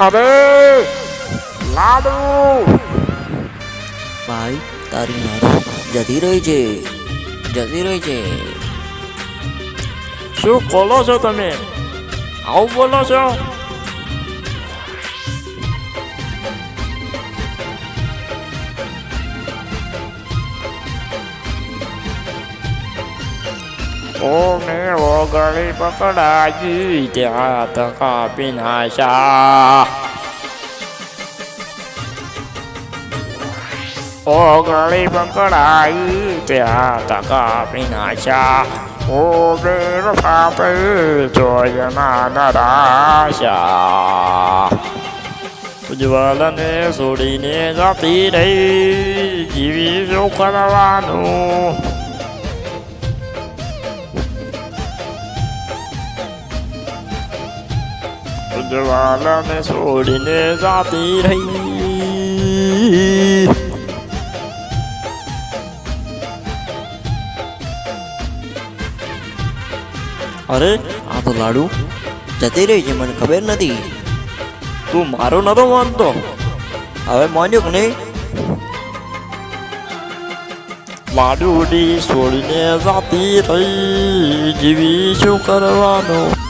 અરે લાડુ. ભાઈ તારી નારી જતી રહી છે. જતી રહી છે. શું બોલો છો તમે? આવું બોલો છો? ઓને ઓગળી પકડાજી ત્યાં તકા વિનાશા ઓગળી પકડાઈ ત્યાં તકા વિનાશા ઓગેર પાપે જોયના નરાશા. ઉજ્જવલને છોડીને જતી રહી, જીવી શું કરવાનું ઉજ્જવલને છોડીને જાતી રહી. અરે, આ તો લાડુ જતી રહી છે, મને ખબર નથી. તું મારો નતો માનતો. હવે માન્યો કે નહીં? લાડુડી છોડીને જાતી રહી. જીવી શું કરવાનું?